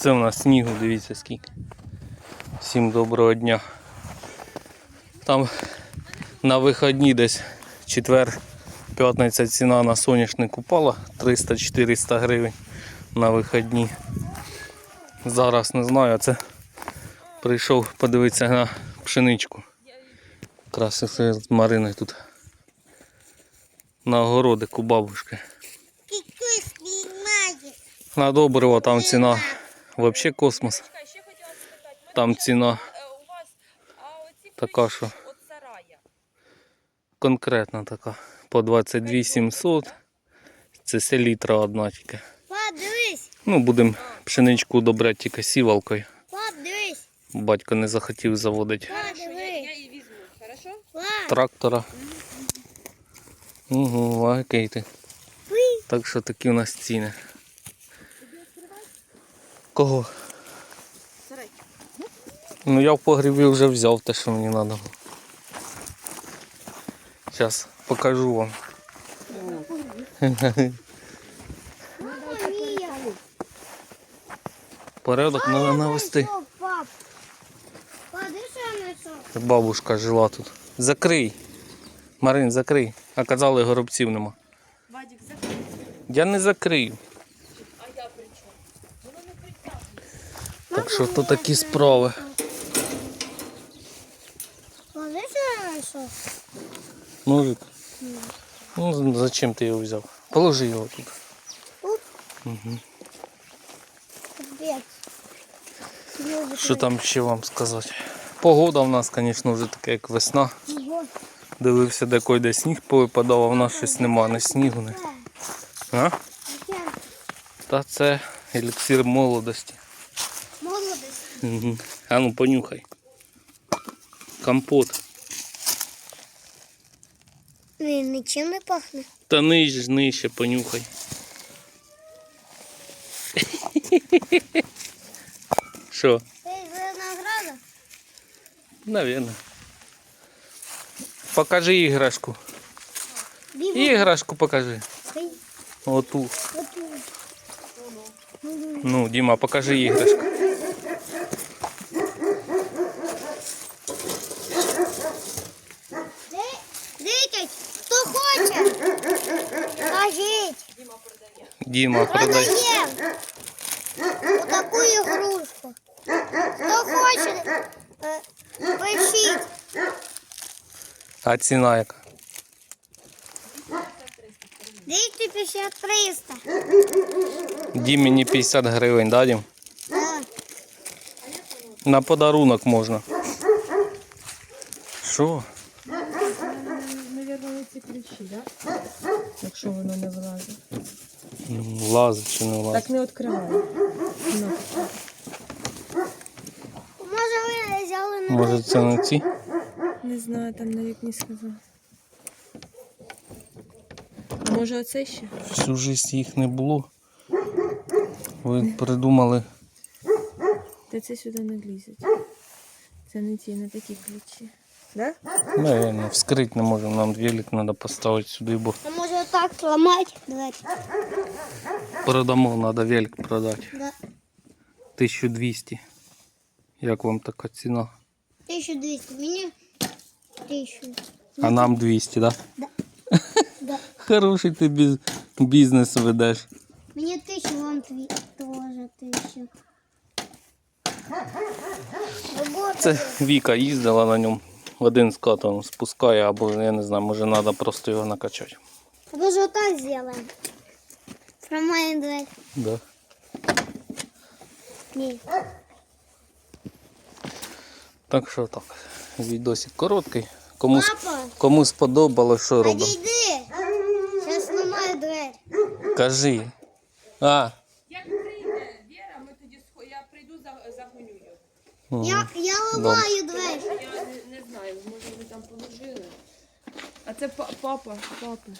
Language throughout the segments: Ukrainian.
Це в нас снігу, дивіться скільки. Всім доброго дня. Там на вихідні десь четвер, п'ятниця ціна на соняшник упала 300-400 гривень на вихідні. Зараз не знаю, а це прийшов подивитися на пшеничку. Якраз все з Мариною тут на огородику бабушки. На добриво там ціна взагалі космос. Там ціна така, що конкретна така. По 22 700. Це селітра одна тільки. Ну, будемо пшеничку удобряти тільки сівалкою. Батько не захотів заводити трактора. Угу, ти. Так що такі у нас ціни. Кого? Сарай. Ну я в погрібі вже взяв те, що мені треба. Зараз покажу вам. Порядок треба навести. Бабушка жила тут. Закрий. Марин, закрий. А казали, горобців нема. Вадик, закрий. Я не закрию. А я при чому? Воно не притягне. Так що то такі справи. Ножик. Ну, зачем ти його взяв? Положи його тут. Тут. Угу. Що там ще вам сказати? Погода в нас, звісно, вже така, як весна. Дивився, де койде сніг повипадав, а в нас щось нема, ні снігу, ні. А? Та це еліксир молодості. Молодець. Угу. А ну понюхай. Компот. Він нічим не пахне. Та нижче, нижче понюхай. Що? Це з винограда? Навірно. Покажи іграшку. Бігу. Іграшку покажи. Ой, Оту. отут. Ну, Діма, покажи іграшку. Ди- Дикать, хто хоче? Кажіть. Діма, продай. Продаємо. Отаку ігрушку. Хто хоче, е, пишіть. А ціна яка? 250 300. Дімі 50 гривень, да, Дім? Так. На подарунок можна. Що? Навірно, ці ключі, так? Якщо воно не вилазить. М, Лазить чи не лазить? Так не відкривай. Ну. Може ви взяли на Може це не ці? Не знаю, там навіть не сказав. Може оце ще? Всю життя їх не було. Ви придумали. Та це сюди не влізуть. Це не ті, не такі ключі. Да? Наверно, вскрити не можемо. Нам велик треба поставити сюди, бо А може так зламати? Давайте. продамо, треба велик продати. Да. 1200. Як вам така ціна? 1200. Мені 1000. А нам 200, так? Да. Да. Хороший ти біз- бізнес ведеш. Мені 1000, вам тві теж 1000. Робота. Це Віка їздила на ньому. Один скат он спускає, або я не знаю, може треба просто його накачати. А Може отак зробимо? Промаємо дверь. Да. Ні. Так що так. Відосик короткий. Кому, Папа, кому сподобалось, що робимо? підійди. Зараз зламаю двері. Кажи. А, Як прийде Віра, ми тоді схо- я прийду за- загоню угу. Я, я ламаю двері. Я не, не знаю, може ви там положили. А це па- папа, папа.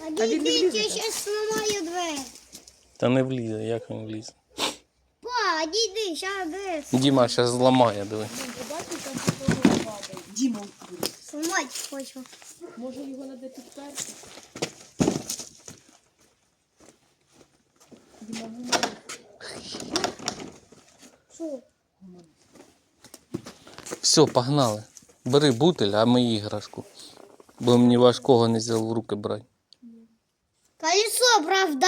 А він не дійдіть, я зараз зламаю двері. Та не влізе, як він влізе. Па, дійди, зараз двері. Діма зараз зламає, диви. Діма, Зламати хочу. може його треба підперти? Діма, ну, Фу. Все, погнали. Бери бутиль, а ми іграшку. Бо мені важкого не взяв в руки брати. Колесо, правда?